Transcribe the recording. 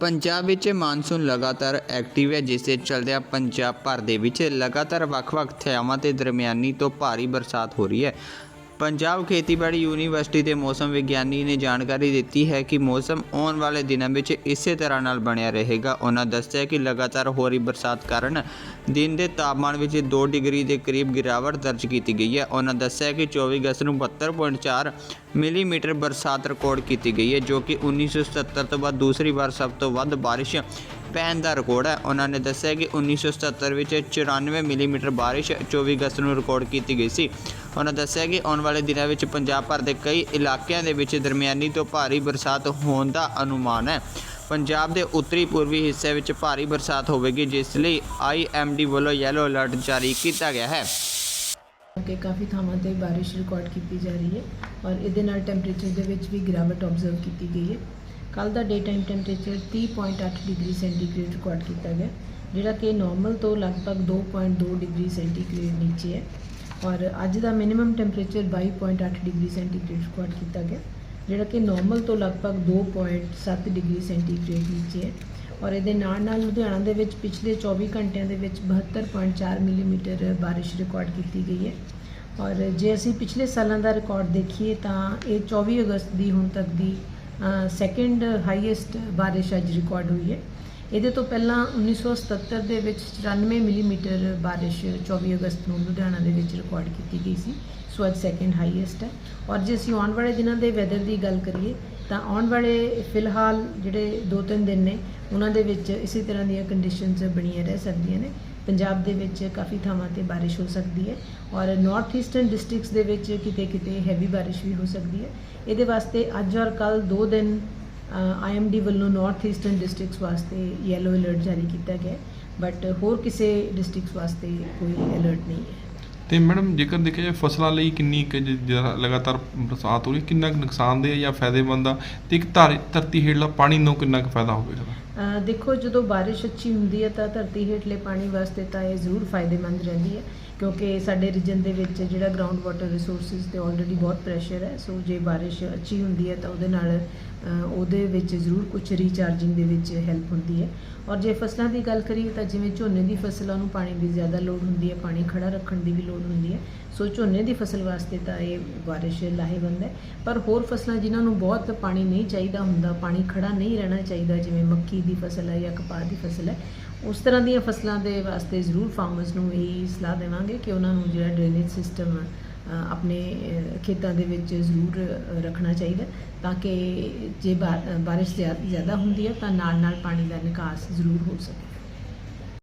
ਪੰਜਾਬ ਵਿੱਚ ਮਾਨਸੂਨ ਲਗਾਤਾਰ ਐਕਟਿਵ ਹੈ, ਜਿਸ ਦੇ ਚਲਦਿਆਂ ਪੰਜਾਬ ਭਰ ਦੇ ਵਿੱਚ ਲਗਾਤਾਰ ਵੱਖ-ਵੱਖ ਥਿਆਵਾਂ ਤੇ ਦਰਮਿਆਨੀ ਤੋਂ ਭਾਰੀ ਬਰਸਾਤ ਹੋ ਰਹੀ ਹੈ। ਪੰਜਾਬ ਖੇਤੀਬਾੜੀ ਯੂਨੀਵਰਸਿਟੀ ਦੇ ਮੌਸਮ ਵਿਗਿਆਨੀ ਨੇ ਜਾਣਕਾਰੀ ਦਿੱਤੀ ਹੈ ਕਿ ਮੌਸਮ ਆਉਣ ਵਾਲੇ ਦਿਨਾਂ ਵਿੱਚ ਇਸੇ ਤਰ੍ਹਾਂ ਨਾਲ ਬਣਿਆ ਰਹੇਗਾ। ਉਹਨਾਂ ਦੱਸਿਆ ਕਿ ਲਗਾਤਾਰ ਹੋ ਰਹੀ ਬਰਸਾਤ ਕਾਰਨ ਦਿਨ ਦੇ ਤਾਪਮਾਨ ਵਿੱਚ 2 ਡਿਗਰੀ ਦੇ ਕਰੀਬ ਗਿਰਾਵਟ ਦਰਜ ਕੀਤੀ ਗਈ ਹੈ। ਉਹਨਾਂ ਦੱਸਿਆ ਕਿ 24 ਅਗਸਤ ਨੂੰ 72.4 ਮਿਲੀਮੀਟਰ ਬਰਸਾਤ ਰਿਕਾਰਡ ਕੀਤੀ ਗਈ ਹੈ, ਜੋ ਕਿ 1977 ਤੋਂ ਬਾਅਦ ਦੂਸਰੀ ਵਾਰ ਸਭ ਤੋਂ ਵੱਧ ਬਾਰਿਸ਼ ਪੈਣ ਦਾ ਰਿਕਾਰਡ ਹੈ। ਉਹਨਾਂ ਨੇ ਦੱਸਿਆ ਕਿ 1977 ਵਿੱਚ 94 ਮਿਲੀਮੀਟਰ ਬਾਰਿਸ਼ 24 ਅਗਸਤ ਨੂੰ ਰਿਕਾਰਡ ਕੀਤੀ ਗਈ ਸੀ। ਉਹਨਾਂ ਦੱਸਿਆ ਕਿ ਆਉਣ ਵਾਲੇ ਦਿਨਾਂ ਵਿੱਚ ਪੰਜਾਬ ਭਰ ਦੇ ਕਈ ਇਲਾਕਿਆਂ ਦੇ ਵਿੱਚ ਦਰਮਿਆਨੀ ਤੋਂ ਭਾਰੀ ਬਰਸਾਤ ਹੋਣ ਦਾ ਅਨੁਮਾਨ ਹੈ। ਪੰਜਾਬ ਦੇ ਉੱਤਰੀ ਪੂਰਬੀ ਹਿੱਸੇ ਵਿੱਚ ਭਾਰੀ ਬਰਸਾਤ ਹੋਵੇਗੀ, ਜਿਸ ਲਈ ਆਈਐਮਡੀ ਵੱਲੋਂ ਯੈਲੋ ਅਲਰਟ ਜਾਰੀ ਕੀਤਾ ਗਿਆ ਹੈ। ਕਿ ਕਾਫੀ ਥਾਵਾਂ ਤੇ ਬਾਰਿਸ਼ ਰਿਕਾਰਡ ਕੀਤੀ ਜਾ ਰਹੀ ਹੈ ਔਰ ਇਹਦੇ ਨਾਲ ਟੈਂਪਰੇਚਰ ਦੇ ਵਿੱਚ ਵੀ ਗਿਰਾਵਟ ਆਬਜ਼ਰਵ ਕੀਤੀ ਗਈ ਹੈ। ਕੱਲ ਦਾ day time temperature 30.8 degree centigrade record ਕੀਤਾ ਗਿਆ, ਜਿਹੜਾ ਕਿ ਨਾਰਮਲ ਤੋਂ ਲਗਭਗ 2.2 ਡਿਗਰੀ ਸੈਂਟੀਗ੍ਰੇਡ ਨੀਚੇ ਹੈ। ਔਰ ਅੱਜ ਦਾ minimum temperature 22.8 degree centigrade record ਕੀਤਾ ਗਿਆ, ਜਿਹੜਾ ਕਿ ਨਾਰਮਲ ਤੋਂ ਲਗਭਗ 2.7 ਡਿਗਰੀ ਸੈਂਟੀਗ੍ਰੇਡ ਨੀਚੇ ਹੈ। ਔਰ ਇਹਦੇ ਨਾਲ ਨਾਲ ਲੁਧਿਆਣਾ ਦੇ ਵਿੱਚ ਪਿਛਲੇ 24 ਘੰਟਿਆਂ ਦੇ ਵਿੱਚ 72.4 ਮਿਲੀਮੀਟਰ ਬਾਰਿਸ਼ ਰਿਕਾਰਡ ਕੀਤੀ ਗਈ ਹੈ। ਔਰ ਜੇ ਅਸੀਂ ਪਿਛਲੇ ਸਾਲਾਂ ਦਾ ਰਿਕਾਰਡ ਦੇਖੀਏ ਤਾਂ ਇਹ 24 ਅਗਸਤ ਦੀ ਹੁਣ ਤੱਕ ਦੀ ਸੈਕੰਡ ਹਾਈਐਸਟ ਬਾਰਿਸ਼ ਅੱਜ ਰਿਕਾਰਡ ਹੋਈ ਹੈ। ਇਹਦੇ ਤੋਂ ਪਹਿਲਾਂ 1977 ਦੇ ਵਿੱਚ 94 ਮਿਲੀਮੀਟਰ ਬਾਰਿਸ਼ 24 ਅਗਸਤ ਨੂੰ ਲੁਧਿਆਣਾ ਦੇ ਵਿੱਚ ਰਿਕਾਰਡ ਕੀਤੀ ਗਈ ਸੀ। ਸੋ ਅੱਜ ਸੈਕਿੰਡ ਹਾਈਐਸਟ ਹੈ। ਔਰ ਜੇ ਅਸੀਂ ਆਉਣ ਵਾਲੇ ਦਿਨਾਂ ਦੇ ਵੈਦਰ ਦੀ ਗੱਲ ਕਰੀਏ, ਤਾਂ ਆਉਣ ਵਾਲੇ ਫਿਲਹਾਲ ਜਿਹੜੇ 2-3 ਦਿਨ ਨੇ, ਉਹਨਾਂ ਦੇ ਵਿੱਚ ਇਸੇ ਤਰ੍ਹਾਂ ਦੀਆਂ ਕੰਡੀਸ਼ਨਸ ਬਣੀਆਂ ਰਹਿ ਸਕਦੀਆਂ ਨੇ। ਪੰਜਾਬ ਦੇ ਵਿੱਚ ਕਾਫੀ ਥਾਵਾਂ ਤੇ ਬਾਰਿਸ਼ ਹੋ ਸਕਦੀ ਹੈ ਔਰ ਨਾਰਥ ਈਸਟਰਨ ਡਿਸਟ੍ਰਿਕਟਸ ਦੇ ਵਿੱਚ ਕਿਤੇ ਕਿਤੇ ਹੈਵੀ ਬਾਰਿਸ਼ ਵੀ ਹੋ ਸਕਦੀ ਹੈ। ਇਹਦੇ ਵਾਸਤੇ ਅੱਜ ਔਰ ਕੱਲ ਦੋ ਦਿਨ ਆਈਐਮਡੀ ਵੱਲੋਂ ਨਾਰਥ ਈਸਟਰਨ ਡਿਸਟ੍ਰਿਕਟਸ ਵਾਸਤੇ ਯੈਲੋ ਅਲਰਟ ਜਾਰੀ ਕੀਤਾ ਗਿਆ ਬਟ ਹੋਰ ਕਿਸੇ ਡਿਸਟ੍ਰਿਕਟਸ ਵਾਸਤੇ ਕੋਈ ਅਲਰਟ ਨਹੀਂ ਹੈ। ਤੇ ਮੈਡਮ, ਜੇਕਰ ਦੇਖਿਆ ਜਾਏ, ਫਸਲਾਂ ਲਈ ਕਿੰਨੀ ਕੁ ਜ- ਜ- ਲਗਾਤਾਰ ਬਰਸਾਤ ਹੋ ਰਹੀ, ਕਿੰਨਾ ਕੁ ਨੁਕਸਾਨਦੇਹ ਜਾਂ ਫਾਇਦੇਮੰਦ ਆ? ਤੇ ਇੱਕ ਧਾਰ- ਧਰਤੀ ਹੇਠਲਾ ਪਾਣੀ ਨੂੰ ਕਿੰਨਾ ਕੁ ਫਾਇਦਾ ਹੋਵੇਗਾ? ਦੇਖੋ, ਜਦੋਂ ਬਾਰਿਸ਼ ਅੱਛੀ ਹੁੰਦੀ ਹੈ ਤਾਂ ਧਰਤੀ ਹੇਠਲੇ ਪਾਣੀ ਵਾਸਤੇ ਤਾਂ ਇਹ ਜ਼ਰੂਰ ਫਾਇਦੇਮੰਦ ਰਹਿੰਦੀ ਹੈ, ਕਿਉਂਕਿ ਸਾਡੇ ਰੀਜਨ ਦੇ ਵਿੱਚ ਜਿਹੜਾ ਗਰਾਊਂਡ ਵਾਟਰ ਰਿਸੋਰਸਸ ਤੇ ਆਲਰੇਡੀ ਬਹੁਤ ਪ੍ਰੈਸ਼ਰ ਹੈ ਸੋ ਜੇ ਬਾਰਿਸ਼ ਅੱਛੀ ਹੁੰਦੀ ਹੈ ਤਾਂ ਉਹਦੇ ਨਾਲ ਉਹਦੇ ਵਿੱਚ ਜ਼ਰੂਰ ਕੁਝ ਰੀਚਾਰਜਿੰਗ ਦੇ ਵਿੱਚ ਹੈਲਪ ਹੁੰਦੀ ਹੈ। ਔਰ ਜੇ ਫਸਲਾਂ ਦੀ ਗੱਲ ਕਰੀਏ ਤਾਂ ਜਿਵੇਂ ਝੋਨੇ ਦੀ ਫਸਲਾਂ ਨੂੰ ਪਾਣੀ ਦੀ ਜ਼ਿਆਦਾ ਲੋੜ ਹੁੰਦੀ ਹੈ, ਪਾਣੀ ਖੜਾ ਰੱਖਣ ਦੀ ਵੀ ਲੋੜ ਹੁੰਦੀ ਹੈ ਸੋ ਝੋਨੇ ਦੀ ਫਸਲ ਵਾਸਤੇ ਤਾਂ ਇਹ ਬਾਰਿਸ਼ ਲਾਹੇਵੰਦ ਹੈ। ਪਰ ਹੋਰ ਫਸਲਾਂ ਜਿਨ੍ਹਾਂ ਨੂੰ ਬਹੁਤ ਪਾਣੀ ਨਹੀਂ ਚਾਹੀਦਾ ਹੁੰਦਾ, ਪਾਣੀ ਖੜਾ ਨਹੀਂ ਰਹਿਣਾ ਚਾਹੀਦਾ, ਜਿਵੇਂ ਮੱਕੀ ਦੀ ਫਸਲ ਹੈ ਜਾਂ ਕਪਾਹ ਦੀ ਫਸਲ ਹੈ, ਉਸ ਤਰ੍ਹਾਂ ਦੀਆਂ ਫਸਲਾਂ ਦੇ ਵਾਸਤੇ ਜ਼ਰੂਰ ਫਾਰਮਰਸ ਨੂੰ ਇਹ ਸਲਾਹ ਦੇਵਾਂਗੇ ਕਿ ਉਹਨਾਂ ਨੂੰ ਜਿਹੜਾ ਡਰੇਨੇਜ ਸਿਸਟਮ ਆਪਣੇ ਖੇਤਾਂ ਦੇ ਵਿੱਚ ਜ਼ਰੂਰ ਰੱਖਣਾ ਚਾਹੀਦਾ ਤਾਂ ਕਿ ਜੇ ਬਾ- ਬਾਰਿਸ਼ ਜ਼ਿਆ- ਜ਼ਿਆਦਾ ਹੁੰਦੀ ਹੈ ਤਾਂ ਨਾਲ ਨਾਲ ਪਾਣੀ ਦਾ ਨਿਕਾਸ ਜ਼ਰੂਰ ਹੋ ਸਕੇ।